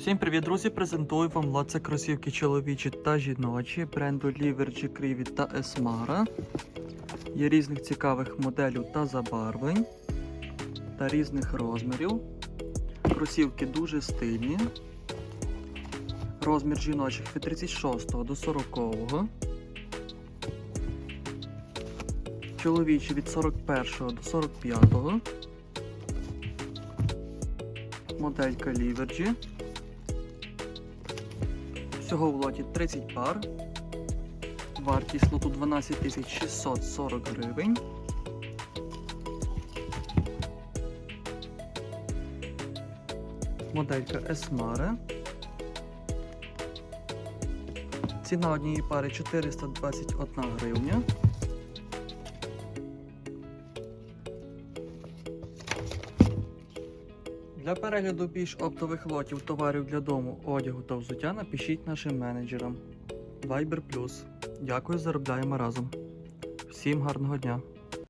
Всім привіт, друзі! Презентую вам лот це кросівки чоловічі та жіночі бренду Livergy, Кріві та Esmara. Є різних цікавих моделів та забарвлень та різних розмірів. Кросівки дуже стильні. Розмір жіночих від 36 до 40. Чоловічі від 41 до 45. Моделька Livergy. Всього в лоті 30 пар. Вартість лоту 12 640 гривень. Моделька Esmare. Ціна однієї пари 421 гривня. Для перегляду більш оптових лотів товарів для дому, одягу та взуття напишіть нашим менеджерам. Viber Plus. Дякую, заробляємо разом. Всім гарного дня!